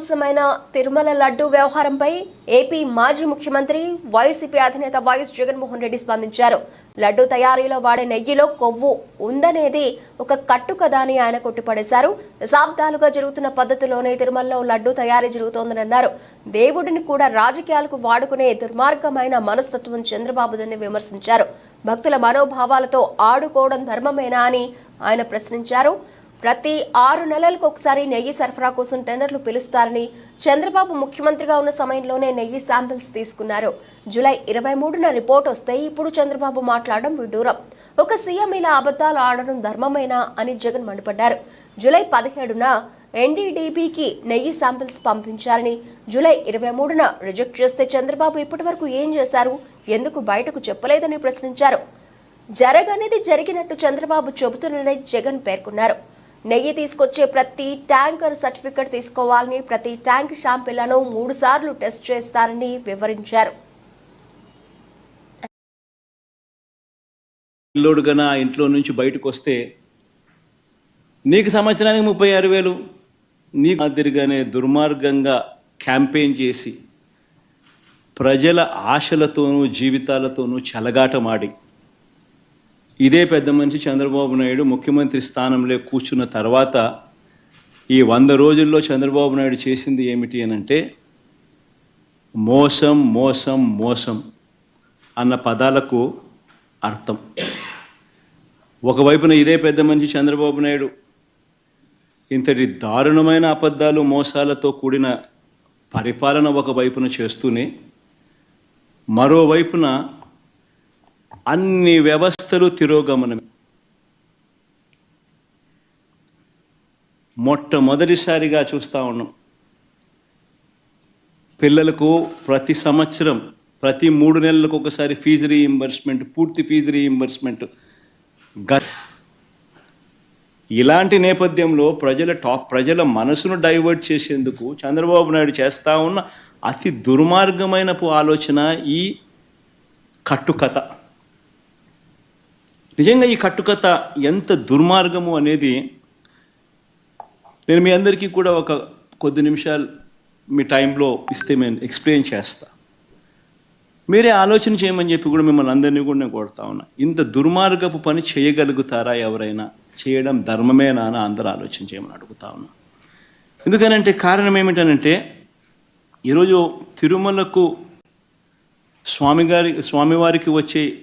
మీమాంసమైన తిరుమల లడ్డు వ్యవహారంపై ఏపీ మాజీ ముఖ్యమంత్రి వైసీపీ అధినేత వైఎస్ జగన్మోహన్ రెడ్డి స్పందించారు. లడ్డు తయారీలో వాడే నెయ్యిలో కొవ్వు ఉందనేది ఒక కట్టు కదా అని ఆయన కొట్టిపడేశారు. దశాబ్దాలుగా జరుగుతున్న పద్ధతిలోనే తిరుమలలో లడ్డు తయారీ జరుగుతోందని అన్నారు దేవుడిని కూడా రాజకీయాలకు వాడుకునే దుర్మార్గమైన మనస్తత్వం చంద్రబాబుదని విమర్శించారు. భక్తుల మనోభావాలతో ఆడుకోవడం ధర్మమేనా అని ఆయన ప్రశ్నించారు. ప్రతి ఆరు నెలలకు ఒకసారి నెయ్యి సరఫరా కోసం టెండర్లు పిలుస్తారని చంద్రబాబు ముఖ్యమంత్రిగా ఉన్న సమయంలోనే నెయ్యి శాంపిల్స్ తీసుకున్నారు. జూలై ఇరవై మూడున రిపోర్ట్ వస్తే ఇప్పుడు చంద్రబాబు మాట్లాడడం విడూరం ఒక సీఎం ఇలా అబద్ధాలు ఆడడం ధర్మమేనా అని జగన్ మండిపడ్డారు. జూలై పదిహేడున ఎన్డీడీబీకి నెయ్యి శాంపిల్స్ పంపించారని జూలై ఇరవై మూడున రిజెక్ట్ చేస్తే చంద్రబాబు ఇప్పటి వరకు ఏం చేశారు? ఎందుకు బయటకు చెప్పలేదని ప్రశ్నించారు. జరగనిది జరిగినట్టు చంద్రబాబు చెబుతున్నారని జగన్ పేర్కొన్నారు. నెయ్యి తీసుకొచ్చే ప్రతి ట్యాంకర్ సర్టిఫికెట్ తీసుకోవాలని ప్రతి ట్యాంక్ షాంపిళ్ళను మూడు సార్లు టెస్ట్ చేస్తారని వివరించారు. పిల్లోడు ఇంట్లో నుంచి బయటకు వస్తే నీకు సంవత్సరానికి ముప్పై ఆరు వేలు నీ మాదిరిగానే దుర్మార్గంగా క్యాంపెయిన్ చేసి ప్రజల ఆశలతోనూ జీవితాలతోనూ చెలగాటమాడి. ఇదే పెద్ద మనిషి చంద్రబాబు నాయుడు ముఖ్యమంత్రి స్థానంలో కూర్చున్న తర్వాత ఈ వంద రోజుల్లో చంద్రబాబు నాయుడు చేసింది ఏమిటి అని అంటే మోసం మోసం మోసం అన్న పదాలకు అర్థం. ఒకవైపున ఇదే పెద్ద మనిషి చంద్రబాబు నాయుడు ఇంతటి దారుణమైన అబద్ధాలు మోసాలతో కూడిన పరిపాలన ఒకవైపున చేస్తూనే మరోవైపున అన్ని వ్యవస్థలు తిరోగమనమే. మొట్టమొదటిసారిగా చూస్తూ ఉన్నాం. పిల్లలకు ప్రతి సంవత్సరం ప్రతి మూడు నెలలకు ఒకసారి ఫీజు రీఇంబర్స్మెంట్ పూర్తి ఫీజు రీఇంబర్స్మెంట్ గ ఇలాంటి నేపథ్యంలో ప్రజల టాప్ ప్రజల మనసును డైవర్ట్ చేసేందుకు చంద్రబాబు నాయుడు చేస్తూ ఉన్న అతి దుర్మార్గమైన ఆలోచన ఈ కట్టుకథ. నిజంగా ఈ కట్టుకథ ఎంత దుర్మార్గము అనేది నేను మీ అందరికీ కూడా ఒక కొద్ది నిమిషాలు మీ టైంలో ఇస్తే నేను ఎక్స్ప్లెయిన్ చేస్తా. మీరే ఆలోచన చేయమని చెప్పి కూడా మిమ్మల్ని అందరినీ కూడా నేను కొడతా ఉన్నా. ఇంత దుర్మార్గపు పని చేయగలుగుతారా ఎవరైనా? చేయడం ధర్మమేనా అని అందరూ ఆలోచన చేయమని అడుగుతా ఉన్నా. ఎందుకనంటే కారణం ఏమిటనంటే ఈరోజు తిరుమలకు స్వామి గారి స్వామివారికి వచ్చే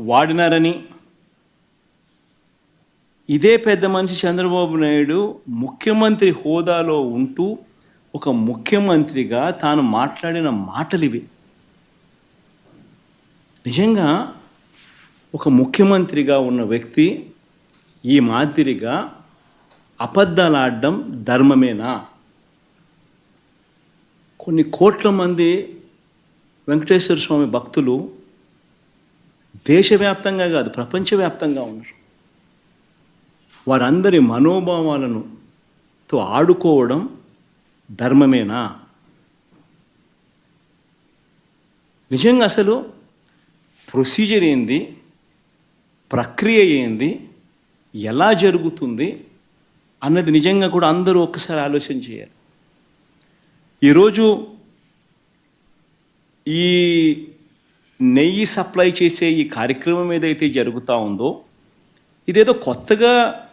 వాడినారని. ఇదే పెద్ద మనిషి చంద్రబాబు నాయుడు ముఖ్యమంత్రి హోదాలో ఉంటూ ఒక ముఖ్యమంత్రిగా తాను మాట్లాడిన మాటలు ఇవి. నిజంగా ఒక ముఖ్యమంత్రిగా ఉన్న వ్యక్తి ఈ మాదిరిగా అబద్ధాలు ఆడడం ధర్మమేనా? కొన్ని కోట్ల మంది వెంకటేశ్వర స్వామి భక్తులు దేశవ్యాప్తంగా కాదు ప్రపంచవ్యాప్తంగా ఉన్నారు. వారందరి మనోభావాలను తో ఆడుకోవడం ధర్మమేనా? నిజంగా అసలు ప్రొసీజర్ ఏంది? ప్రక్రియ ఏంది? ఎలా జరుగుతుంది? అన్నది నిజంగా కూడా అందరూ ఒక్కసారి ఆలోచన చేయాలి. ఈరోజు ఈ నెయ్యి సప్లై చేసే ఈ కార్యక్రమం ఏదైతే జరుగుతూ ఉందో ఇదేదో కొత్తగా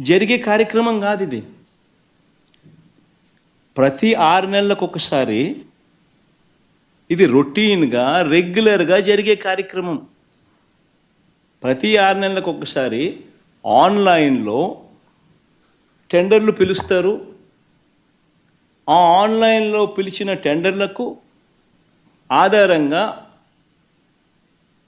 జరిగే కార్యక్రమం కాదు ఇది. ప్రతి ఆరు నెలలకు ఒకసారి ఇది రొటీన్గా రెగ్యులర్గా జరిగే కార్యక్రమం. ప్రతి ఆరు నెలలకు ఒకసారి ఆన్లైన్లో టెండర్లు పిలుస్తారు. ఆ ఆన్లైన్లో పిలిచిన టెండర్లకు ఆధారంగా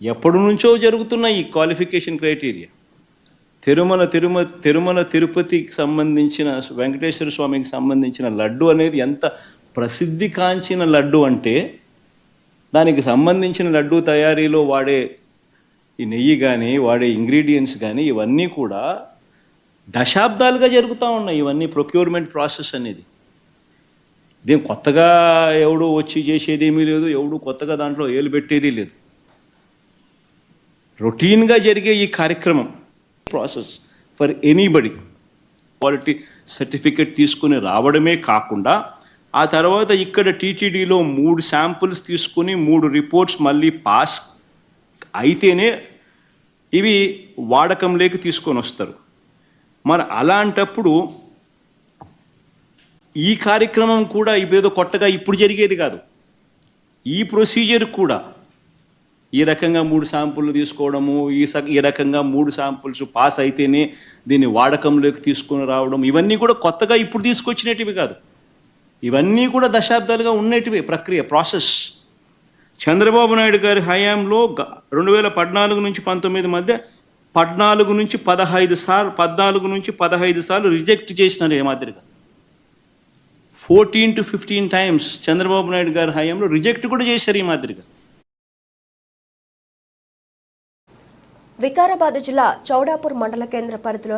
ఎప్పటి నుంచో జరుగుతున్న ఈ క్వాలిఫికేషన్ క్రైటీరియా. తిరుమల తిరుమ తిరుమల తిరుపతికి సంబంధించిన వెంకటేశ్వర స్వామికి సంబంధించిన లడ్డు అనేది ఎంత ప్రసిద్ధి కాంచిన లడ్డు అంటే దానికి సంబంధించిన లడ్డు తయారీలో వాడే ఈ నెయ్యి కానీ వాడే ఇంగ్రీడియంట్స్ కానీ ఇవన్నీ కూడా దశాబ్దాలుగా జరుగుతూ ఉన్నాయి ఇవన్నీ ప్రొక్యూర్మెంట్ ప్రాసెస్ అనేది. ఇదేం కొత్తగా ఎవడు వచ్చి చేసేది ఏమీ లేదు ఎవడు కొత్తగా దాంట్లో ఏలు పెట్టేది లేదు. రొటీన్గా జరిగే ఈ కార్యక్రమం process for anybody. Quality certificate తీసుకుని రావడమే కాకుండా ఆ తర్వాత ఇక్కడ టీటీడీలో మూడు శాంపుల్స్ తీసుకుని మూడు రిపోర్ట్స్ మళ్ళీ పాస్ అయితేనే ఇవి వాడకంలోకి తీసుకొని వస్తారు. మరి అలాంటప్పుడు ఈ కార్యక్రమం కూడా ఇదేదో కొత్తగా ఇప్పుడు జరిగేది కాదు. ఈ ప్రొసీజర్ కూడా ఈ రకంగా మూడు శాంపుల్ని తీసుకోవడము ఈ స ఈ రకంగా మూడు శాంపుల్స్ పాస్ అయితేనే దీన్ని వాడకంలోకి తీసుకొని రావడం ఇవన్నీ కూడా కొత్తగా ఇప్పుడు తీసుకొచ్చినటివి కాదు. ఇవన్నీ కూడా దశాబ్దాలుగా ఉండేటివి ప్రక్రియ ప్రాసెస్. చంద్రబాబు నాయుడు గారి హయాంలో రెండు వేల పద్నాలుగు నుంచి పంతొమ్మిది మధ్య పద్నాలుగు నుంచి పదహైదు సార్లు పద్నాలుగు నుంచి పదహైదు సార్లు రిజెక్ట్ చేసినారు ఏ మాదిరిగా. Fourteen to fifteen times Chandrababu Naidu గారి హయాంలో రిజెక్ట్ కూడా చేశారు ఈ మాదిరిగా. వికారాబాద్ జిల్లా చౌడాపూర్ మండల కేంద్ర పరిధిలో